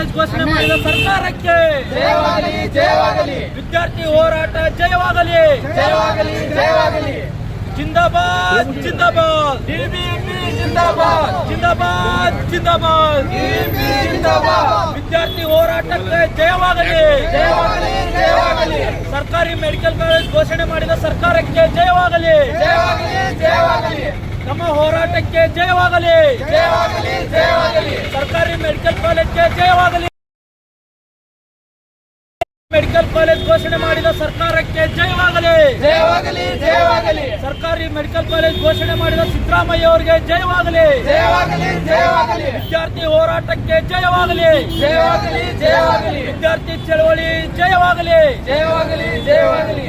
College ಘೋಷಣೆ ಮಾಡಿದ ಸರ್ಕಾರಕ್ಕೆ. ಜಯವಾಗಲಿ ಜಯವಾಗಲಿ. ವಿದ್ಯಾರ್ಥಿ ಹೋರಾಟ ಜಯವಾಗಲಿ. ಜಯವಾಗಲಿ ಜಯವಾಗಲಿ. ಜಿಂದಾಬಾದ್ ಜಿಂದಾಬಾದ್. ಡಿಬಿಪಿ ಜಿಂದಾಬಾದ್ ಜಿಂದಾಬಾದ್. ಜಿಂದಾಬಾದ್. ಡಿಬಿಪಿ ಜಿಂದಾಬಾದ್. ವಿದ್ಯಾರ್ಥಿ ಹೋರಾಟಕ್ಕೆ ಜಯವಾಗಲಿ. ಜಯವಾಗಲಿ ಜಯವಾಗಲಿ. ಸರ್ಕಾರಿ ಮೆಡಿಕಲ್ ಕಾಲೇಜ್ ಘೋಷಣೆ ಮಾಡಿದ ಸರ್ಕಾರಕ್ಕೆ ಜಯವಾಗಲಿ. ಜಯವಾಗಲಿ ಜಯವಾಗಲಿ. ನಮ್ಮ ಹೋರಾಟಕ್ಕೆ ಜಯವಾಗಲಿ. ಜಯವಾಗಲಿ ಜಯವಾಗಲಿ. ಸರ್ಕಾರಿ ಮೆಡಿಕಲ್ ಕಾಲೇಜ್ಗೆ ಜಯವಾಗಲಿ. ಮೆಡಿಕಲ್ ಕಾಲೇಜ್ ಘೋಷಣೆ ಮಾಡಿದ ಸರ್ಕಾರಕ್ಕೆ ಜಯವಾಗಲಿ. ಜಯವಾಗಲಿ ಜಯವಾಗಲಿ. ಸರ್ಕಾರಿ ಮೆಡಿಕಲ್ ಕಾಲೇಜ್ ಘೋಷಣೆ ಮಾಡಿದ ಸಿದ್ದರಾಮಯ್ಯ ಅವರಿಗೆ ಜಯವಾಗಲಿ. ಜಯವಾಗಲಿ ಜಯವಾಗಲಿ. ವಿದ್ಯಾರ್ಥಿ ಹೋರಾಟಕ್ಕೆ ಜಯವಾಗಲಿ. ಜಯವಾಗಲಿ ಜಯವಾಗಲಿ. ವಿದ್ಯಾರ್ಥಿ ಚಳವಳಿ ಜಯವಾಗಲಿ. ಜಯವಾಗಲಿ ಜಯವಾಗಲಿ.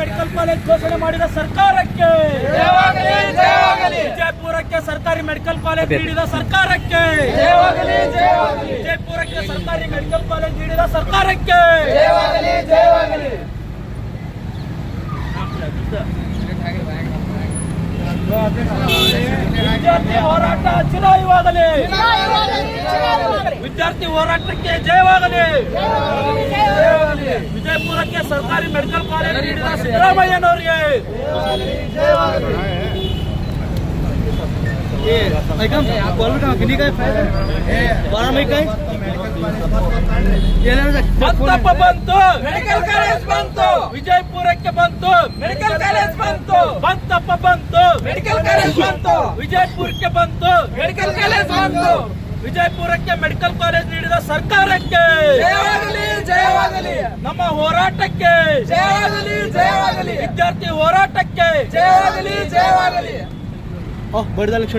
ಮೆಡಿಕಲ್ ಕಾಲೇಜ್ ಘೋಷಣೆ ಮಾಡಿದ ಸರ್ಕಾರಕ್ಕೆ. ಜಯವಾಗಲಿ ಜಯವಾಗಲಿ. ವಿಜಯಪುರಕ್ಕೆ ಸರ್ಕಾರಿ ಮೆಡಿಕಲ್ ಕಾಲೇಜ್ ನೀಡಿದ ಸರ್ಕಾರಕ್ಕೆ. ಜಯವಾಗಲಿ ಜಯವಾಗಲಿ. ವಿಜಯಪುರಕ್ಕೆ ಸರ್ಕಾರಿ ಮೆಡಿಕಲ್ ಕಾಲೇಜ್ ನೀಡಿದ ಸರ್ಕಾರಕ್ಕೆ ಜಯವಾಗಲಿ ಜಯವಾಗಲಿ ವಿದ್ಯಾರ್ಥಿ ಹೋರಾಟ ಚುನಾಯಿವಾಗಲಿ. ವಿದ್ಯಾರ್ಥಿ ಹೋರಾಟಕ್ಕೆ ಜಯವಾಗಲಿ. ವಿಜಯಪುರಕ್ಕೆ ಸರ್ಕಾರಿ ಮೆಡಿಕಲ್ ಕಾಲೇಜ್ ನೀಡಿದ ಸಿದ್ದರಾಮಯ್ಯನವರಿಗೆ. ಬಂತಪ್ಪ ಬಂತು. ಮೆಡಿಕಲ್ ಕಾಲೇಜ್ ಬಂತು. ವಿಜಯಪುರಕ್ಕೆ ಬಂತು. ಮೆಡಿಕಲ್ ಕಾಲೇಜ್ ಬಂತು. ಬಂತಪ್ಪ ಬಂತು. ಮೆಡಿಕಲ್ ಕಾಲೇಜ್ ಬಂತು. ವಿಜಯಪುರಕ್ಕೆ ಬಂತು. ಮೆಡಿಕಲ್ ಕಾಲೇಜ್ ಬಂತು. ವಿಜಯಪುರಕ್ಕೆ ಮೆಡಿಕಲ್ ಕಾಲೇಜ್ ನೀಡಿದ ಸರ್ಕಾರಕ್ಕೆ. ಜಯವಾಗಲಿ ಜಯವಾಗಲಿ. ನಮ್ಮ ಹೋರಾಟಕ್ಕೆ. ಜಯವಾಗಲಿ ಜಯವಾಗಲಿ. ವಿದ್ಯಾರ್ಥಿ ಹೋರಾಟಕ್ಕೆ. ಜಯವಾಗಲಿ ಜಯವಾಗಲಿ. ಬಡದ ಲಕ್ಷಣ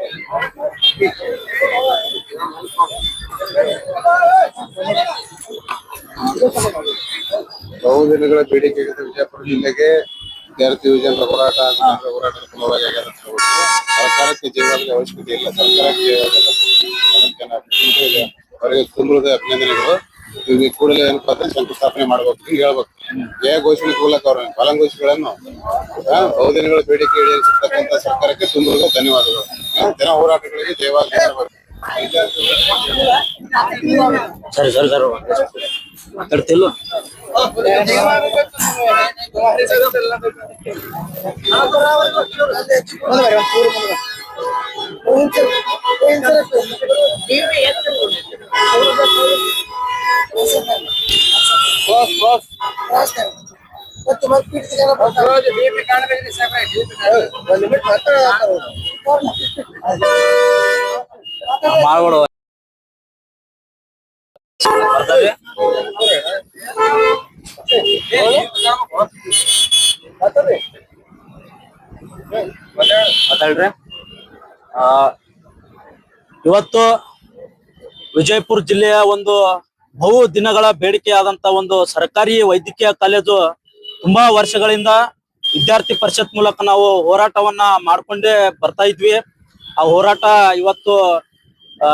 ಬಹುದಿನಗಳ ಬೇಡಿಕೆಗೆ ವಿಜಯಪುರ ಜಿಲ್ಲೆಗೆ ವಿದ್ಯಾರ್ಥಿ ಯುವಜನರ ಹೋರಾಟ ಹೋರಾಟದ ಫಲವಾಗಿ. ಸರ್ಕಾರಕ್ಕೆ ಜೀವನದ ಅವಶ್ಯಕತೆ ಇಲ್ಲ ಸರ್ಕಾರಕ್ಕೆ. ಅವರಿಗೆ ತುಂಬುರದ ಅಭಿನಂದನೆಗಳು ಇವ್ರಿಗೆ ಕೂಡಲೇ ಏನಪ್ಪಾ ಅಂದ್ರೆ ಶಂಕುಸ್ಥಾಪನೆ ಮಾಡ್ಬೇಕು ಹಿಂಗ್ ಹೇಳ್ಬೇಕು. ಜಯ ಘೋಷಣೆ ಕೂಲಕ್ ಅವ್ರ ಫಲಾಂಘೋಷಿಗಳನ್ನು ಆ, ಬಹುದಿನಗಳ ಬೇಡಿಕೆ ಈಡೇರಿಸಿರ್ತಕ್ಕಂಥ ಸರ್ಕಾರಕ್ಕೆ ತುಂಬಾ ಧನ್ಯವಾದಗಳು. ಜನ ಹೋರಾಟಗಳಿಗೆ ಜಯವಾಗಲಿ ಸರಿ ಸರಿ ಸರಿ. ಮಾಡ್ಬಿಡು ಮಾತಾಡ್ರಿ. ಇವತ್ತು ವಿಜಯಪುರ ಜಿಲ್ಲೆಯ ಒಂದು ಬಹು ದಿನಗಳ ಬೇಡಿಕೆಯಾದಂತ ಒಂದು ಸರ್ಕಾರಿ ವೈದ್ಯಕೀಯ ಕಾಲೇಜು ತುಂಬಾ ವರ್ಷಗಳಿಂದ ವಿದ್ಯಾರ್ಥಿ ಪರಿಷತ್ ಮೂಲಕ ನಾವು ಹೋರಾಟವನ್ನ ಮಾಡ್ಕೊಂಡೇ ಬರ್ತಾ ಇದ್ವಿ. ಆ ಹೋರಾಟ ಇವತ್ತು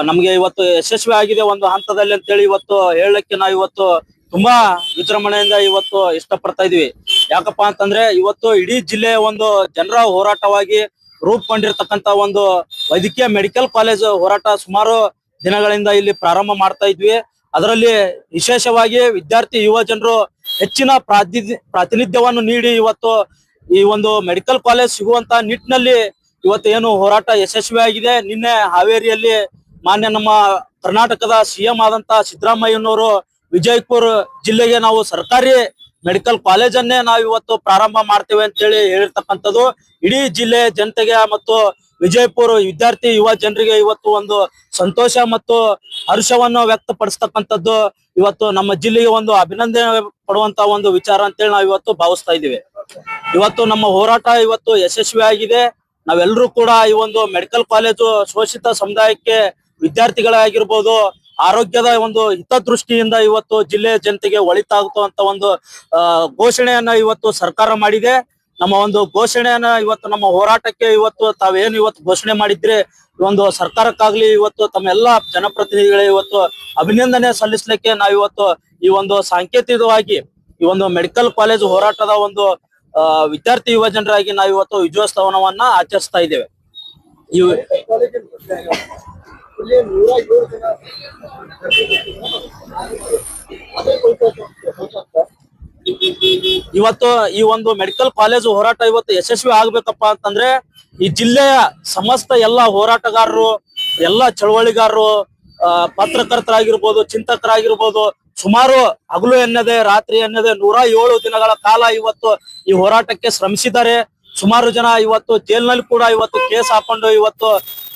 ನಮ್ಗೆ ಇವತ್ತು ಯಶಸ್ವಿ ಆಗಿದೆ ಒಂದು ಹಂತದಲ್ಲಿ ಅಂತೇಳಿ ಇವತ್ತು ಹೇಳಕ್ಕೆ ನಾವು ಇವತ್ತು ತುಂಬಾ ವಿಜೃಂಭಣೆಯಿಂದ ಇವತ್ತು ಇಷ್ಟಪಡ್ತಾ ಇದ್ವಿ. ಯಾಕಪ್ಪ ಅಂತಂದ್ರೆ ಇವತ್ತು ಇಡೀ ಜಿಲ್ಲೆಯ ಒಂದು ಜನರ ಹೋರಾಟವಾಗಿ ರೂಪುಗೊಂಡಿರ್ತಕ್ಕಂತ ಒಂದು ವೈದ್ಯಕೀಯ ಮೆಡಿಕಲ್ ಕಾಲೇಜ್ ಹೋರಾಟ ಸುಮಾರು ದಿನಗಳಿಂದ ಇಲ್ಲಿ ಪ್ರಾರಂಭ ಮಾಡ್ತಾ ಇದ್ವಿ. ಅದರಲ್ಲಿ ವಿಶೇಷವಾಗಿ ವಿದ್ಯಾರ್ಥಿ ಯುವ ಜನರು ಹೆಚ್ಚಿನ ಪ್ರಾತಿ ಪ್ರಾತಿನಿಧ್ಯವನ್ನು ನೀಡಿ ಇವತ್ತು ಈ ಒಂದು ಮೆಡಿಕಲ್ ಕಾಲೇಜ್ ಸಿಗುವಂತ ನಿಟ್ಟಿನಲ್ಲಿ ಇವತ್ತು ಏನು ಹೋರಾಟ ಯಶಸ್ವಿಯಾಗಿದೆ. ನಿನ್ನೆ ಹಾವೇರಿಯಲ್ಲಿ ಮಾನ್ಯ ನಮ್ಮ ಕರ್ನಾಟಕದ ಸಿಎಂ ಆದಂತ ಸಿದ್ದರಾಮಯ್ಯನವರು ವಿಜಯಪುರ ಜಿಲ್ಲೆಗೆ ನಾವು ಸರ್ಕಾರಿ ಮೆಡಿಕಲ್ ಕಾಲೇಜನ್ನೇ ನಾವು ಇವತ್ತು ಪ್ರಾರಂಭ ಮಾಡ್ತೇವೆ ಅಂತೇಳಿ ಹೇಳಿರ್ತಕ್ಕಂಥದ್ದು. ಇಡೀ ಜಿಲ್ಲೆ ಜನತೆಗೆ ಮತ್ತು ವಿಜಯಪುರ ವಿದ್ಯಾರ್ಥಿ ಯುವ ಜನರಿಗೆ ಇವತ್ತು ಒಂದು ಸಂತೋಷ ಮತ್ತು ಹರ್ಷವನ್ನು ವ್ಯಕ್ತಪಡಿಸ್ತಕ್ಕಂಥದ್ದು. ಇವತ್ತು ನಮ್ಮ ಜಿಲ್ಲೆಗೆ ಒಂದು ಅಭಿನಂದನೆ ಪಡುವಂತ ಒಂದು ವಿಚಾರ ಅಂತೇಳಿ ನಾವು ಇವತ್ತು ಭಾವಿಸ್ತಾ ಇದ್ದೀವಿ. ಇವತ್ತು ನಮ್ಮ ಹೋರಾಟ ಇವತ್ತು ಯಶಸ್ವಿ ಆಗಿದೆ ನಾವೆಲ್ಲರೂ ಕೂಡ ಈ ಒಂದು ಮೆಡಿಕಲ್ ಕಾಲೇಜು ಶೋಷಿತ ಸಮುದಾಯಕ್ಕೆ ವಿದ್ಯಾರ್ಥಿಗಳಾಗಿರ್ಬೋದು, ಆರೋಗ್ಯದ ಒಂದು ಹಿತದೃಷ್ಟಿಯಿಂದ ಇವತ್ತು ಜಿಲ್ಲೆಯ ಜನತೆಗೆ ಒಳಿತಾಗುತ್ತ ಒಂದು ಘೋಷಣೆಯನ್ನ ಇವತ್ತು ಸರ್ಕಾರ ಮಾಡಿದೆ. ನಮ್ಮ ಒಂದು ಘೋಷಣೆಯನ್ನ ಇವತ್ತು ನಮ್ಮ ಹೋರಾಟಕ್ಕೆ ಇವತ್ತು ತಾವೇನು ಇವತ್ತು ಘೋಷಣೆ ಮಾಡಿದ್ರೆ, ಒಂದು ಸರ್ಕಾರಕ್ಕಾಗ್ಲಿ ಇವತ್ತು ತಮ್ಮ ಎಲ್ಲಾ ಜನಪ್ರತಿನಿಧಿಗಳೇ ಇವತ್ತು ಅಭಿನಂದನೆ ಸಲ್ಲಿಸ್ಲಿಕ್ಕೆ ನಾವಿವತ್ತು ಈ ಒಂದು ಸಾಂಕೇತಿಕವಾಗಿ ಈ ಒಂದು ಮೆಡಿಕಲ್ ಕಾಲೇಜ್ ಹೋರಾಟದ ಒಂದು ವಿದ್ಯಾರ್ಥಿ ಯುವ ಜನರಾಗಿ ನಾವಿವತ್ತು ಇವತ್ತು ವಿಜಯೋತ್ಸವವನ್ನ ಆಚರಿಸ್ತಾ ಇದ್ದೇವೆ. ಇವತ್ತು ಈ ಒಂದು ಮೆಡಿಕಲ್ ಕಾಲೇಜು ಹೋರಾಟ ಇವತ್ತು ಯಶಸ್ವಿ ಆಗ್ಬೇಕಪ್ಪ ಅಂತಂದ್ರೆ ಈ ಜಿಲ್ಲೆಯ ಸಮಸ್ತ ಎಲ್ಲ ಹೋರಾಟಗಾರರು, ಎಲ್ಲ ಚಳವಳಿಗಾರರು ಪತ್ರಕರ್ತರಾಗಿರ್ಬೋದು, ಚಿಂತಕರಾಗಿರ್ಬೋದು, ಸುಮಾರು ಹಗಲು ಎನ್ನದೆ, ರಾತ್ರಿ ಎನ್ನದೆ ನೂರ ದಿನಗಳ ಕಾಲ ಇವತ್ತು ಈ ಹೋರಾಟಕ್ಕೆ ಶ್ರಮಿಸಿದ್ದಾರೆ. ಸುಮಾರು ಜನ ಇವತ್ತು ಜೈಲ್ನಲ್ಲಿ ಕೂಡ ಇವತ್ತು ಕೇಸ್ ಹಾಕೊಂಡು ಇವತ್ತು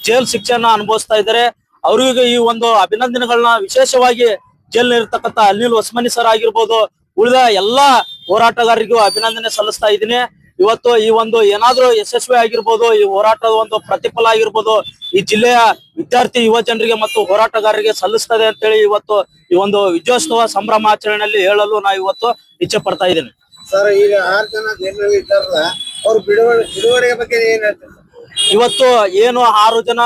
ಜೈಲ್ ಶಿಕ್ಷೆಯನ್ನ ಅನುಭವಿಸ್ತಾ ಇದ್ದಾರೆ. ಅವರಿಗೆ ಈ ಒಂದು ಅಭಿನಂದನೆಗಳನ್ನ ವಿಶೇಷವಾಗಿ ಜೈಲ್ ಇರ್ತಕ್ಕಂಥ ಅನಿಲ್ ಹೊಸಮನಿ ಸರ್ ಆಗಿರ್ಬೋದು ಉಳಿದ ಎಲ್ಲಾ ಹೋರಾಟಗಾರರಿಗೂ ಅಭಿನಂದನೆ ಸಲ್ಲಿಸ್ತಾ ಇದ್ದೀನಿ. ಇವತ್ತು ಈ ಒಂದು ಏನಾದ್ರೂ ಯಶಸ್ವಿ ಆಗಿರ್ಬೋದು ಈ ಹೋರಾಟದ ಒಂದು ಪ್ರತಿಫಲ ಆಗಿರ್ಬೋದು ಈ ಜಿಲ್ಲೆಯ ವಿದ್ಯಾರ್ಥಿ ಯುವ ಜನರಿಗೆ ಮತ್ತು ಹೋರಾಟಗಾರರಿಗೆ ಸಲ್ಲಿಸ್ತದೆ ಅಂತೇಳಿ ಇವತ್ತು ಈ ಒಂದು ವಿಜಯೋತ್ಸವ ಸಂಭ್ರಮಾಚರಣೆಯಲ್ಲಿ ಹೇಳಲು ನಾ ಇವತ್ತು ಇಚ್ಛೆ ಪಡ್ತಾ ಇದ್ದೀನಿ. ಸರ್ ಈಗ ಆರ್ ಜನ ಇದ್ದಾರಲ್ಲ ಅವ್ರ ಬಿಡುಗಡೆ ಬಗ್ಗೆ ಏನ್ ಹೇಳ್ತಾರೆ? ಇವತ್ತು ಏನು ಆರು ಜನ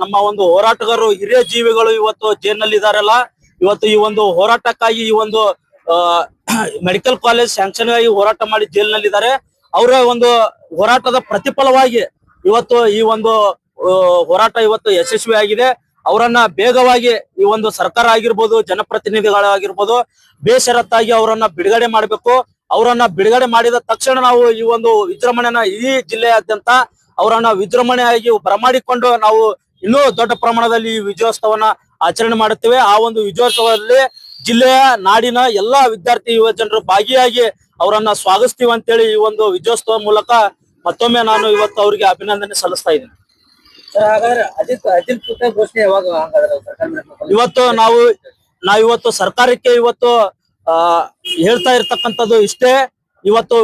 ನಮ್ಮ ಒಂದು ಹೋರಾಟಗಾರರು ಹಿರಿಯ ಜೀವಿಗಳು ಇವತ್ತು ಜೈಲ್ನಲ್ಲಿ ಇದಾರಲ್ಲ ಇವತ್ತು ಈ ಒಂದು ಹೋರಾಟಕ್ಕಾಗಿ ಈ ಒಂದು ಮೆಡಿಕಲ್ ಕಾಲೇಜ್ ಸ್ಯಾಂಕ್ಷನ್ ಆಗಿ ಹೋರಾಟ ಮಾಡಿ ಜೈಲಿನಲ್ಲಿದ್ದಾರೆ. ಅವರ ಒಂದು ಹೋರಾಟದ ಪ್ರತಿಫಲವಾಗಿ ಇವತ್ತು ಈ ಒಂದು ಹೋರಾಟ ಇವತ್ತು ಯಶಸ್ವಿ ಆಗಿದೆ. ಅವರನ್ನ ಬೇಗವಾಗಿ ಈ ಒಂದು ಸರ್ಕಾರ ಆಗಿರ್ಬೋದು, ಜನಪ್ರತಿನಿಧಿಗಳಾಗಿರ್ಬೋದು, ಬೇಷರತ್ತಾಗಿ ಅವರನ್ನ ಬಿಡುಗಡೆ ಮಾಡಬೇಕು. ಅವರನ್ನ ಬಿಡುಗಡೆ ಮಾಡಿದ ತಕ್ಷಣ ನಾವು ಈ ಒಂದು ವಿಜೃಂಭಣೆನ ಇಡೀ ಜಿಲ್ಲೆಯಾದ್ಯಂತ ಅವರನ್ನ ವಿಜೃಂಭಣೆಯಾಗಿ ಬರಮಾಡಿಕೊಂಡು ನಾವು ಇನ್ನೂ ದೊಡ್ಡ ಪ್ರಮಾಣದಲ್ಲಿ ಈ ವಿಜಯೋತ್ಸವನ ಆಚರಣೆ ಮಾಡುತ್ತೇವೆ. ಆ ಒಂದು ವಿಜಯೋತ್ಸವದಲ್ಲಿ ಜಿಲ್ಲೆಯ ನಾಡಿನ ಎಲ್ಲಾ ವಿದ್ಯಾರ್ಥಿ ಯುವ ಜನರು ಭಾಗಿಯಾಗಿ ಅವರನ್ನ ಸ್ವಾಗತಿಸ್ತೀವಿ ಅಂತೇಳಿ ಈ ಒಂದು ವಿಜಯೋತ್ಸವ ಮೂಲಕ ಮತ್ತೊಮ್ಮೆ ನಾನು ಇವತ್ತು ಅವರಿಗೆ ಅಭಿನಂದನೆ ಸಲ್ಲಿಸ್ತಾ ಇದ್ದೀನಿ. ಇವತ್ತು ನಾವು ನಾವು ಇವತ್ತು ಸರ್ಕಾರಕ್ಕೆ ಇವತ್ತು ಆ ಹೇಳ್ತಾ ಇರ್ತಕ್ಕಂಥದ್ದು ಇಷ್ಟೇ. ಇವತ್ತು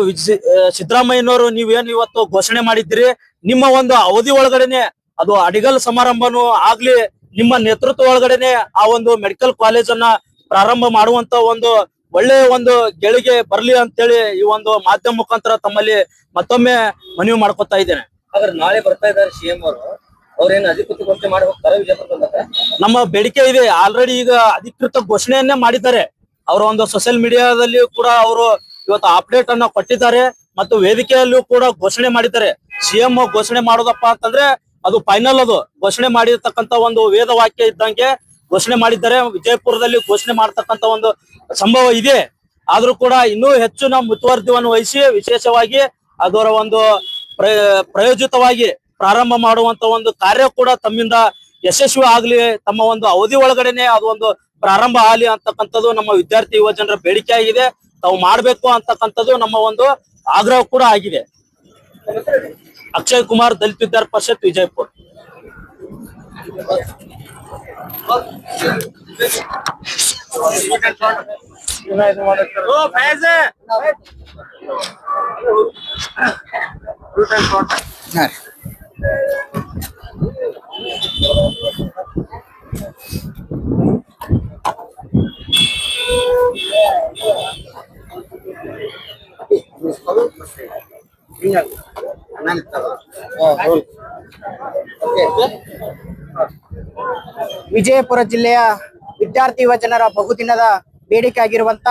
ಸಿದ್ದರಾಮಯ್ಯನವರು ನೀವೇನು ಇವತ್ತು ಘೋಷಣೆ ಮಾಡಿದ್ರಿ ನಿಮ್ಮ ಒಂದು ಅವಧಿ ಒಳಗಡೆನೆ ಅದು ಅಡಿಗಲ್ ಸಮಾರಂಭನೂ ಆಗ್ಲಿ ನಿಮ್ಮ ನೇತೃತ್ವ ಒಳಗಡೆನೆ ಆ ಒಂದು ಮೆಡಿಕಲ್ ಕಾಲೇಜನ್ನ ಪ್ರಾರಂಭ ಮಾಡುವಂತ ಒಂದು ಒಳ್ಳೆಯ ಒಂದು ಗೆಳಿಗೆ ಬರ್ಲಿ ಅಂತೇಳಿ ಈ ಒಂದು ಮಾಧ್ಯಮ ಮುಖಾಂತರ ತಮ್ಮಲ್ಲಿ ಮತ್ತೊಮ್ಮೆ ಮನವಿ ಮಾಡ್ಕೊತಾ ಇದ್ದೇನೆ. ಹಾಗಾದ್ರೆ ನಾಳೆ ಬರ್ತಾ ಇದ್ದಾರೆ ಸಿಎಂ ಅವರು. ಅವ್ರೇನು ಅಧಿಕೃತ ಘೋಷಣೆ ಮಾಡಿ ಹೋಗ್ತಾರೆ ವಿಜಯಪುರ ನಮ್ಮ ಬೇಡಿಕೆ ಇದೆ. ಆಲ್ರೆಡಿ ಈಗ ಅಧಿಕೃತ ಘೋಷಣೆಯನ್ನೇ ಮಾಡಿದ್ದಾರೆ. ಅವರ ಒಂದು ಸೋಷಿಯಲ್ ಮೀಡಿಯಾದಲ್ಲಿ ಕೂಡ ಅವರು ಇವತ್ತು ಅಪ್ಡೇಟ್ ಅನ್ನ ಕೊಟ್ಟಿದ್ದಾರೆ ಮತ್ತು ವೇದಿಕೆಯಲ್ಲೂ ಕೂಡ ಘೋಷಣೆ ಮಾಡಿದ್ದಾರೆ. ಸಿಎಂ ಘೋಷಣೆ ಮಾಡೋದಪ್ಪ ಅಂತಂದ್ರೆ ಅದು ಫೈನಲ್ ಅದು. ಘೋಷಣೆ ಮಾಡಿರ್ತಕ್ಕಂತ ಒಂದು ವೇದ ವಾಕ್ಯ ಇದ್ದಂಗೆ ಘೋಷಣೆ ಮಾಡಿದ್ದಾರೆ. ವಿಜಯಪುರದಲ್ಲಿ ಘೋಷಣೆ ಮಾಡತಕ್ಕಂತ ಒಂದು ಸಂಭವ ಇದೆ. ಆದ್ರೂ ಕೂಡ ಇನ್ನೂ ಹೆಚ್ಚು ನಮ್ಮ ಮುತುವರ್ಜಿವನ್ನು ವಹಿಸಿ ವಿಶೇಷವಾಗಿ ಅದರ ಒಂದು ಪ್ರಯ- ಪ್ರಯೋಜಿತವಾಗಿ ಪ್ರಾರಂಭ ಮಾಡುವಂತ ಒಂದು ಕಾರ್ಯ ಕೂಡ ತಮ್ಮಿಂದ ಯಶಸ್ವಿ ಆಗ್ಲಿ, ತಮ್ಮ ಒಂದು ಅವಧಿ ಒಳಗಡೆನೆ ಅದು ಒಂದು ಪ್ರಾರಂಭ ಆಗಲಿ ಅಂತಕ್ಕಂಥದ್ದು ನಮ್ಮ ವಿದ್ಯಾರ್ಥಿ ಯುವ ಜನರ ಬೇಡಿಕೆ ಆಗಿದೆ. ತಾವು ಮಾಡ್ಬೇಕು ಅಂತಕ್ಕಂಥದ್ದು ನಮ್ಮ ಒಂದು ಆಗ್ರಹ ಕೂಡ ಆಗಿದೆ. ಅಕ್ಷಯ್ ಕುಮಾರ್, ದಲಿತ ವಿದ್ಯಾರ್ಥಿ ಪರಿಷತ್, ವಿಜಯಪುರ. ನಾನು ವಿಜಯಪುರ ಜಿಲ್ಲೆಯ ವಿದ್ಯಾರ್ಥಿ ಯುವ ಜನರ ಬಹುದಿನದ ಬೇಡಿಕೆ ಆಗಿರುವಂತ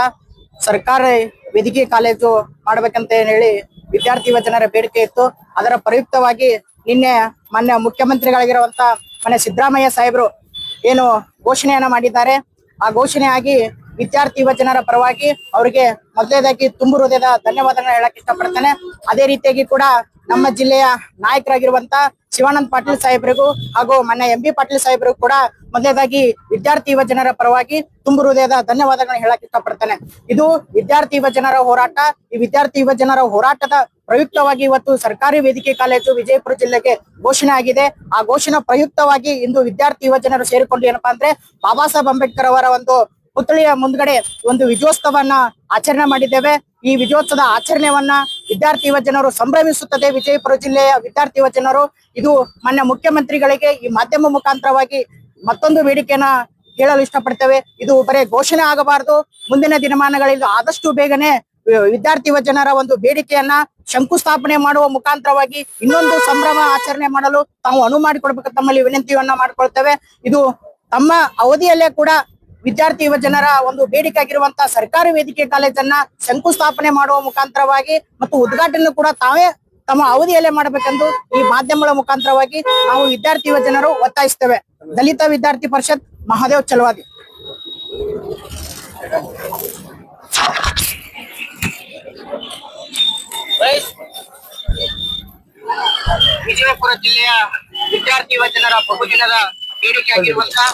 ಸರ್ಕಾರಿ ವೇದಿಕೆ ಕಾಲೇಜು ಮಾಡಬೇಕಂತ ಹೇಳಿ ವಿದ್ಯಾರ್ಥಿ ಯುವಜನರ ಬೇಡಿಕೆ ಇತ್ತು. ಅದರ ಪ್ರಯುಕ್ತವಾಗಿ ನಿನ್ನೆ ಮೊನ್ನೆ ಮುಖ್ಯಮಂತ್ರಿಗಳಾಗಿರುವಂತ ಮನೆ ಸಿದ್ದರಾಮಯ್ಯ ಸಾಹೇಬರು ಏನು ಘೋಷಣೆಯನ್ನ ಮಾಡಿದ್ದಾರೆ. ಆ ಘೋಷಣೆಯಾಗಿ ವಿದ್ಯಾರ್ಥಿ ಯುವಜನರ ಪರವಾಗಿ ಅವರಿಗೆ ಮೊದಲೇದಾಗಿ ತುಂಬು ಹೃದಯದ ಧನ್ಯವಾದಗಳನ್ನ ಹೇಳಕ್ ಇಷ್ಟಪಡ್ತೇನೆ. ಅದೇ ರೀತಿಯಾಗಿ ಕೂಡ ನಮ್ಮ ಜಿಲ್ಲೆಯ ನಾಯಕರಾಗಿರುವಂತ ಶಿವಾನಂದ್ ಪಾಟೀಲ್ ಸಾಹೇಬರಿಗೂ ಹಾಗೂ ಮನ್ನ ಎಂ ಬಿ ಪಾಟೀಲ್ ಸಾಹೇಬರಿಗೂ ಕೂಡ ಮೊದಲನೇದಾಗಿ ವಿದ್ಯಾರ್ಥಿ ಯುವ ಜನರ ಪರವಾಗಿ ತುಂಬು ಹೃದಯದ ಧನ್ಯವಾದಗಳನ್ನು ಹೇಳಕ್ ಇಷ್ಟಪಡ್ತೇನೆ. ಇದು ವಿದ್ಯಾರ್ಥಿ ಯುವ ಜನರ ಹೋರಾಟ. ಈ ವಿದ್ಯಾರ್ಥಿ ಯುವ ಜನರ ಹೋರಾಟದ ಪ್ರಯುಕ್ತವಾಗಿ ಇವತ್ತು ಸರ್ಕಾರಿ ವೇದಿಕೆ ಕಾಲೇಜು ವಿಜಯಪುರ ಜಿಲ್ಲೆಗೆ ಘೋಷಣೆ ಆಗಿದೆ. ಆ ಘೋಷಣೆ ಪ್ರಯುಕ್ತವಾಗಿ ಇಂದು ವಿದ್ಯಾರ್ಥಿ ಯುವ ಜನರು ಸೇರಿಕೊಂಡು ಏನಪ್ಪಾ ಅಂದ್ರೆ ಬಾಬಾ ಸಾಹೇಬ್ ಅಂಬೇಡ್ಕರ್ ಅವರ ಒಂದು ಪುತ್ಳಿಯ ಮುಂದ್ಗಡೆ ಒಂದು ವಿಜಯೋತ್ಸವವನ್ನ ಆಚರಣೆ ಮಾಡಿದ್ದೇವೆ. ಈ ವಿಜಯೋತ್ಸವದ ಆಚರಣೆಯನ್ನ ವಿದ್ಯಾರ್ಥಿ ಯುವ ಜನರು ಸಂಭ್ರಮಿಸುತ್ತದೆ. ವಿಜಯಪುರ ಜಿಲ್ಲೆಯ ವಿದ್ಯಾರ್ಥಿ ಯುವ ಜನರು. ಇದು ಮಾನ್ಯ ಮುಖ್ಯಮಂತ್ರಿಗಳಿಗೆ ಈ ಮಾಧ್ಯಮ ಮುಖಾಂತರವಾಗಿ ಮತ್ತೊಂದು ಬೇಡಿಕೆಯನ್ನ ಹೇಳಲು ಇಷ್ಟಪಡ್ತೇವೆ. ಇದು ಬರೇ ಘೋಷಣೆ ಆಗಬಾರದು. ಮುಂದಿನ ದಿನಮಾನಗಳಲ್ಲಿ ಆದಷ್ಟು ಬೇಗನೆ ವಿದ್ಯಾರ್ಥಿ ಯುವ ಜನರ ಒಂದು ಬೇಡಿಕೆಯನ್ನ ಶಂಕುಸ್ಥಾಪನೆ ಮಾಡುವ ಮುಖಾಂತರವಾಗಿ ಇನ್ನೊಂದು ಸಂಭ್ರಮ ಆಚರಣೆ ಮಾಡಲು ತಾವು ಅನುವು ಮಾಡಿಕೊಡ್ಬೇಕು ತಮ್ಮಲ್ಲಿ ವಿನಂತಿಯನ್ನ ಮಾಡ್ಕೊಳ್ತೇವೆ. ಇದು ತಮ್ಮ ಅವಧಿಯಲ್ಲೇ ಕೂಡ ವಿದ್ಯಾರ್ಥಿ ಯುವ ಜನರ ಒಂದು ಬೇಡಿಕೆ ಆಗಿರುವಂತಹ ಸರ್ಕಾರಿ ವೇದಿಕೆ ಕಾಲೇಜನ್ನ ಶಂಕುಸ್ಥಾಪನೆ ಮಾಡುವ ಮುಖಾಂತರವಾಗಿ ಮತ್ತು ಉದ್ಘಾಟನೆ ಕೂಡ ತಾವೇ ತಮ್ಮ ಅವಧಿಯಲ್ಲೇ ಮಾಡಬೇಕೆಂದು ಈ ಮಾಧ್ಯಮಗಳ ಮುಖಾಂತರವಾಗಿ ನಾವು ವಿದ್ಯಾರ್ಥಿ ಯುವ ಜನರು ಒತ್ತಾಯಿಸ್ತೇವೆ. ದಲಿತ ವಿದ್ಯಾರ್ಥಿ ಪರಿಷತ್ ಮಹಾದೇವ್ ಚಲವಾದಿ. ವಿಜಯಪುರ ಜಿಲ್ಲೆಯ ವಿದ್ಯಾರ್ಥಿ ಯುವಜನರ ಬಹುದಿನದ ಬೇಡಿಕೆ ಆಗಿರುವಂತಹ